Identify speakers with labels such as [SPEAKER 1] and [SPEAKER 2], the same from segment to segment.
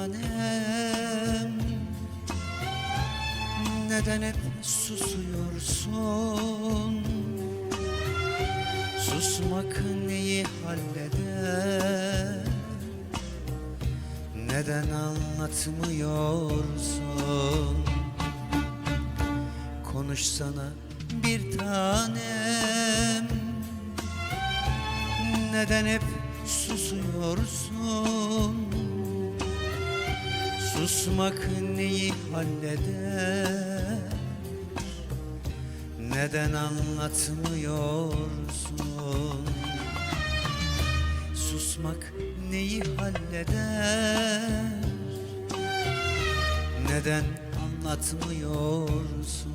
[SPEAKER 1] tanem. Neden hep susuyorsun? Susmak neyi halleder? Neden anlatmıyorsun? Konuşsana bir tanem. Neden hep susuyorsun Susmak neyi halleder? Neden anlatmıyorsun? Susmak neyi halleder? Neden anlatmıyorsun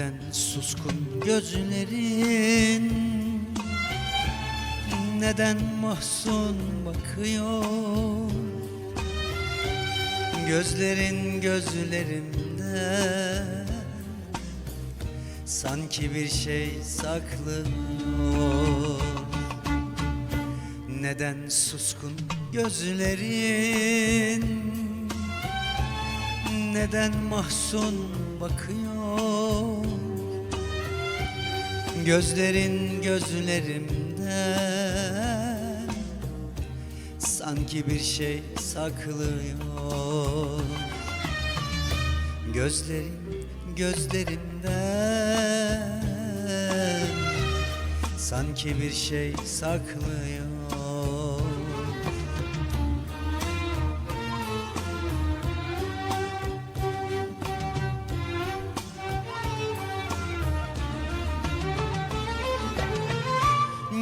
[SPEAKER 1] Neden suskun gözlerin Neden mahzun bakıyor? Gözlerin gözlerimde Sanki bir şey saklıyor. Neden suskun gözlerin neden mahzun bakıyor Gözlerin gözlerimde Sanki bir şey saklıyor. Gözlerin gözlerimden. Sanki bir şey saklıyor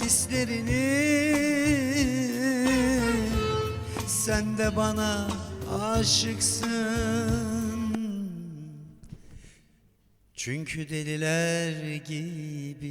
[SPEAKER 1] hislerini Sen de bana aşıksın. Çünkü deliler gibi